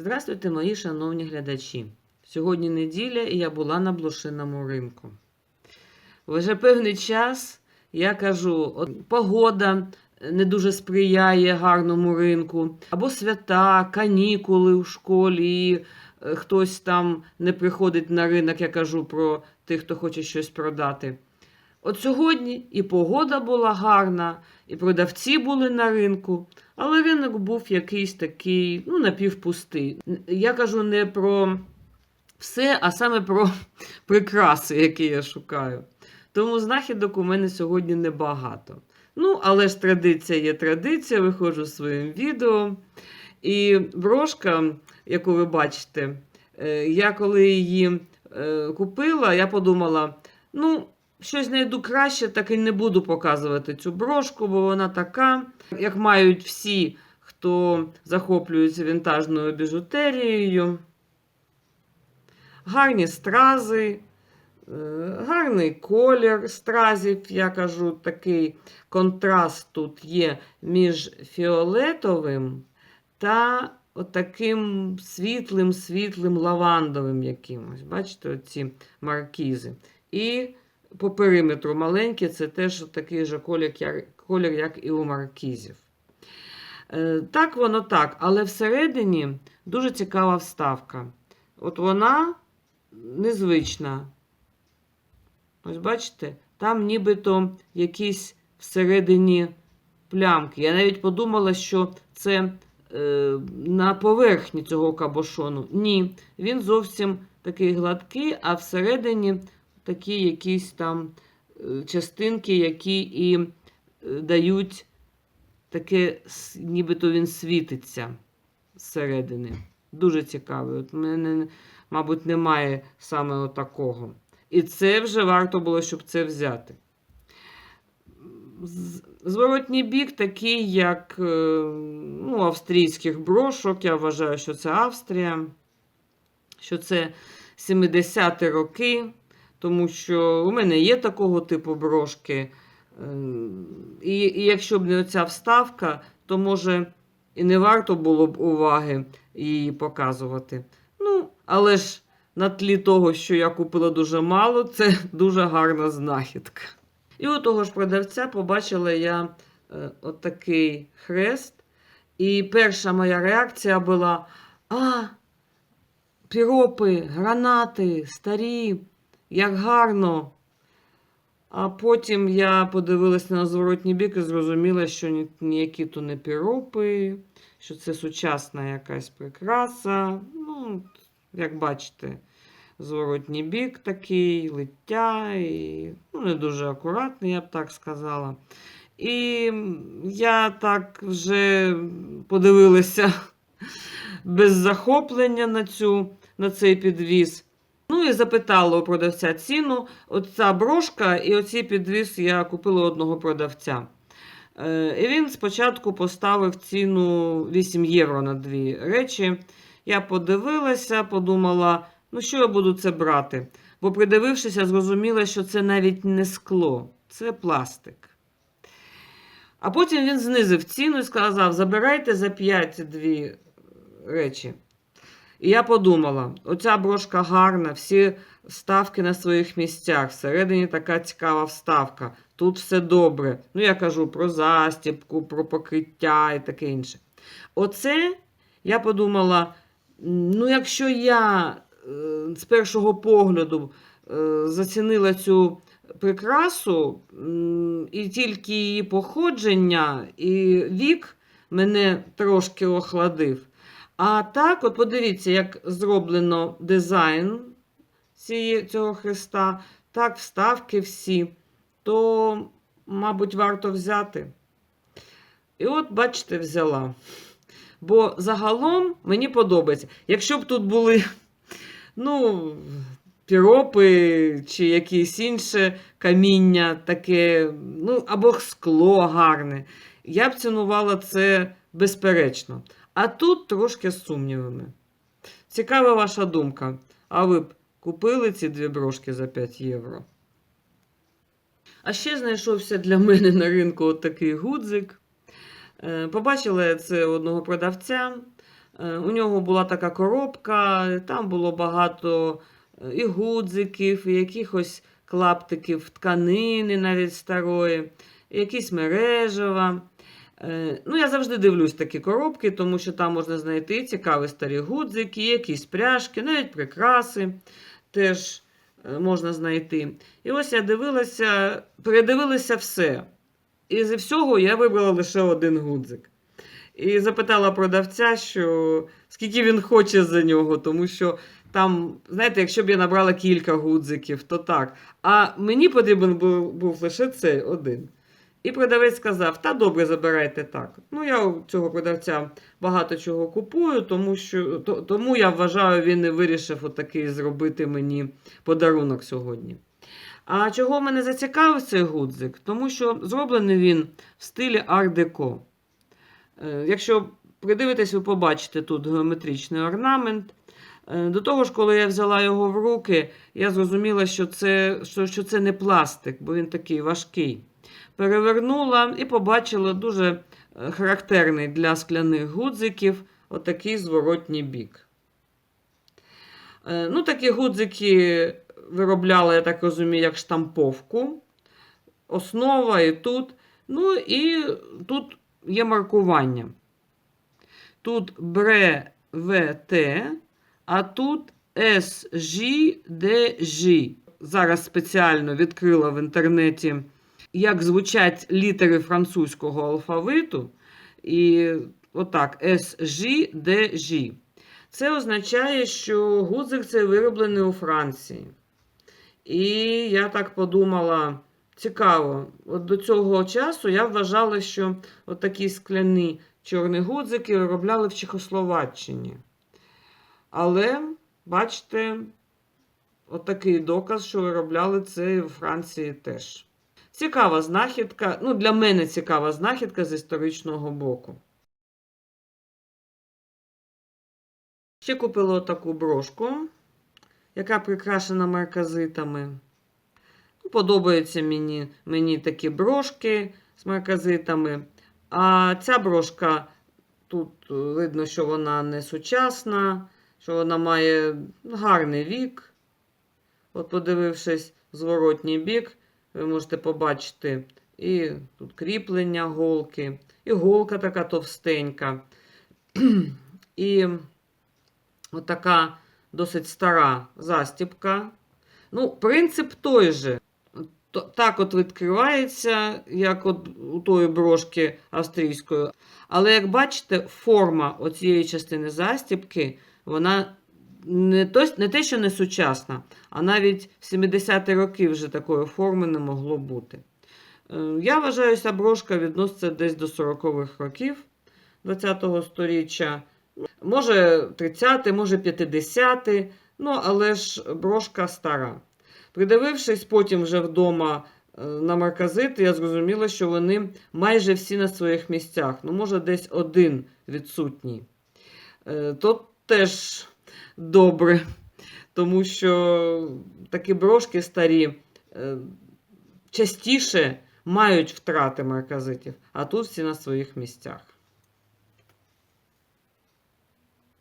Здравствуйте, мої шановні глядачі. Сьогодні неділя і я була на блошиному ринку. Вже певний час я кажу, от погода не дуже сприяє гарному ринку, або свята, канікули у школі, і е, хтось там не приходить на ринок, я кажу про тих, хто хоче щось продати. От сьогодні і погода була гарна, і продавці були на ринку, але ринок був якийсь такий, ну, напівпустий. Я кажу не про все, а саме про прикраси, які я шукаю. Тому знахідок у мене сьогодні небагато. Ну, але ж традиція є традиція, виходжу з своїм відео. І брошка, яку ви бачите, е, я коли її е, купила, я подумала, ну, щось знайду краще, так і не буду показувати цю брошку, бо вона така, як мають всі, хто захоплюється вінтажною біжутерією. Гарні стрази, е, гарний колір стразів, я кажу, такий контраст тут є між фіолетовим та отаким світлим, світлим лавандовим якимось. Бачите, оці маркізи. І по периметру маленькі, це теж такий же колір, як- і у маркізів. Е, Так, воно так, але всередині дуже цікава вставка. От вона незвична. Ось бачите, там нібито якісь всередині плямки. Я навіть подумала, що це е, на поверхні цього кабошону. Ні, він зовсім такий гладкий, а всередині такі якісь там е, частинки, які і е, дають таке, нібито він світиться зсередини. Дуже цікавий. От мене, мабуть, немає саме отакого. І це вже варто було, щоб це взяти. Зворотній бік такий, як е, ну, австрійських брошок. Я вважаю, що це Австрія, що це 70-ті роки, тому що у мене є такого типу брошки. Е, І, і якщо б не оця вставка, то може і не варто було б уваги її показувати. Ну, але ж на тлі того, що я купила дуже мало, це дуже гарна знахідка. І у того ж продавця побачила я е, отакий хрест. І перша моя реакція була: а, піропи, гранати, старі, як гарно. А потім я подивилася на зворотній бік і зрозуміла, що ні- ніякі то не піропи, що це сучасна якась прикраса. Ну, як бачите, зворотній бік такий, лиття, і ну, не дуже акуратний, я б так сказала. І я так вже подивилася без захоплення на, цю, на цей підвіз. Ну і запитала у продавця ціну. Оця брошка і оцей підвіз я купила одного продавця. Е, І він спочатку поставив ціну 8 євро на дві речі. Я подивилася, подумала, ну що я буду це брати? Бо придивившися, зрозуміла, що це навіть не скло, це пластик. А потім він знизив ціну і сказав: забирайте за 5 дві речі. І я подумала: оця брошка гарна, всі вставки на своїх місцях. Всередині така цікава вставка. Тут все добре. Ну, я кажу про застібку, про покриття і таке інше. Оце я подумала: ну, якщо я е, з першого погляду е, зацінила цю прикрасу, і тільки її походження і вік мене трошки охладив. А так, от подивіться, як зроблено дизайн цього хреста, так, вставки всі, то, мабуть, варто взяти. І от, бачите, взяла. Бо загалом мені подобається. Якщо б тут були, ну, піропи чи якісь інше каміння, таке, ну, або скло гарне, я б цінувала це безперечно. А тут трошки з сумнівами. Цікава ваша думка. А ви б купили ці дві брошки за 5 євро? А ще знайшовся для мене на ринку от такий гудзик. Е, Побачила я це одного продавця. Е, У нього була така коробка, там було багато е, і гудзиків, і якихось клаптиків тканини навіть старої, якісь мережева. Е, Ну, я завжди дивлюсь такі коробки, тому що там можна знайти цікаві старі гудзики, якісь пряжки, навіть прикраси теж е, можна знайти. І ось я дивилася, передивилася все. І зі всього я вибрала лише один гудзик. І запитала продавця, що скільки він хоче за нього, тому що там, знаєте, якщо б я набрала кілька гудзиків, то так. А мені потрібен був, був лише цей один. І продавець сказав: та добре, забирайте так. Ну, я у цього продавця багато чого купую, тому що то, тому я вважаю, він і вирішив отакий зробити мені подарунок сьогодні. А чого мене зацікавив цей гудзик? Тому що зроблений він в стилі ар-деко. Е, Якщо придивитесь, ви побачите тут геометричний орнамент. Е, До того ж, коли я взяла його в руки, я зрозуміла, що це, що, що це не пластик, бо він такий важкий. Перевернула і побачила дуже е, характерний для скляних гудзиків отакий зворотній бік. Е, Ну, такі гудзики виробляли, я так розумію, як штамповку. Основа і тут. Ну і тут є маркування. Тут БРЕ ВТ, а тут SJDJ. Зараз спеціально відкрила в інтернеті, як звучать літери французького алфавиту. І отак, SJDJ. Це означає, що гудзик цей вироблений у Франції. І я так подумала, цікаво, от до цього часу я вважала, що от такі скляні чорні гудзики виробляли в Чехословаччині. Але, бачите, от доказ, що виробляли це і у Франції теж. Цікава знахідка, ну, для мене цікава знахідка з історичного боку. Ще купила таку брошку, яка прикрашена марказитами. Ну, Подобаються мені, мені такі брошки з марказитами. А ця брошка, тут е, видно, що вона не сучасна, що вона має гарний вік. От, подивившись зворотній бік, ви можете побачити і тут кріплення голки, і голка така товстенька. І отака досить стара застібка. Ну, принцип той же. Так от відкривається, як от у тої брошки австрійської. Але як бачите, форма оцієї частини застібки, вона не, то, не те, що не сучасна, а навіть в 70-ті роки вже такої форми не могло бути. Е, Я вважаю, брошка відноситься десь до 40-х років ХХ століття. Може 30, може 50, ну але ж брошка стара. Придивившись потім вже вдома е, на марказити, я зрозуміла, що вони майже всі на своїх місцях. Ну, може, десь один відсутній. Е, То теж добре, тому що такі брошки старі е, частіше мають втрати марказитів, а тут всі на своїх місцях.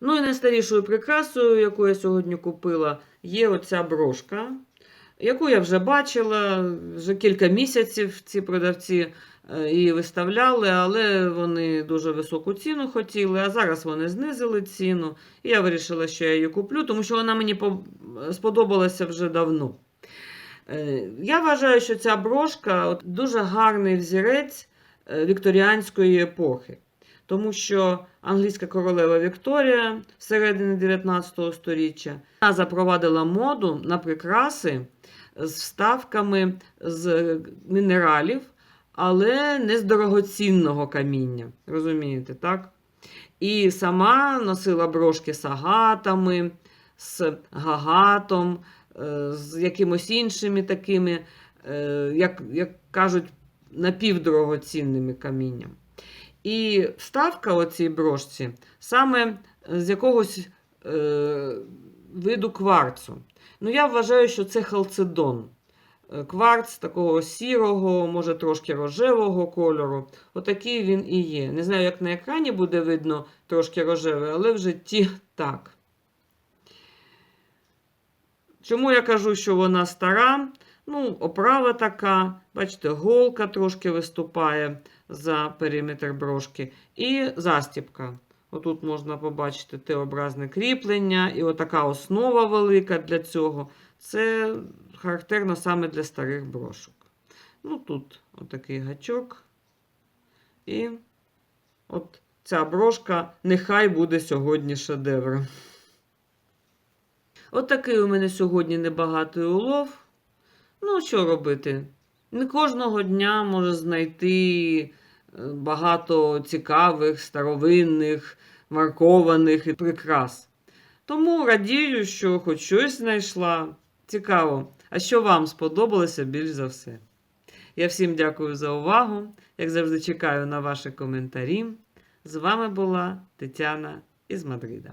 Ну і найстарішою прикрасою, яку я сьогодні купила, є оця брошка, яку я вже бачила вже кілька місяців. Ці продавці е, її виставляли, але вони дуже високу ціну хотіли. А зараз вони знизили ціну. І я вирішила, що я її куплю, тому що вона мені сподобалася вже давно. Е, Я вважаю, що ця брошка дуже гарний взірець е, вікторіанської епохи. Тому що англійська королева Вікторія середини 19 століття вона запровадила моду на прикраси з вставками з мінералів, але не з дорогоцінного каміння. Розумієте, так? І сама носила брошки з агатами, з гагатом, е, з якимось іншими такими, е, як, як кажуть, напівдорогоцінними камінням. І вставка оцій брошці саме з якогось е, виду кварцу. Ну, я вважаю, що це халцедон. е, кварц такого сірого, може трошки рожевого кольору. Отакий він і є. Не знаю, як на екрані буде видно трошки рожевий, але в житті так. Чому я кажу, що вона стара? Ну, оправа така, бачите, голка трошки виступає за периметр брошки. І застіпка. Отут можна побачити Т-образне кріплення, і отака основа велика для цього. Це характерно саме для старих брошок. Ну, тут отакий гачок. І от ця брошка нехай буде сьогодні шедевром. Отакий у мене сьогодні небагатий улов. Ну, що робити? Не кожного дня може знайти е, багато цікавих, старовинних, маркованих і прикрас. Тому радію, що хоч щось знайшла. Цікаво. А що вам сподобалося більш за все? Я всім дякую за увагу. Як завжди, чекаю на ваші коментарі. З вами була Тетяна із Мадрида.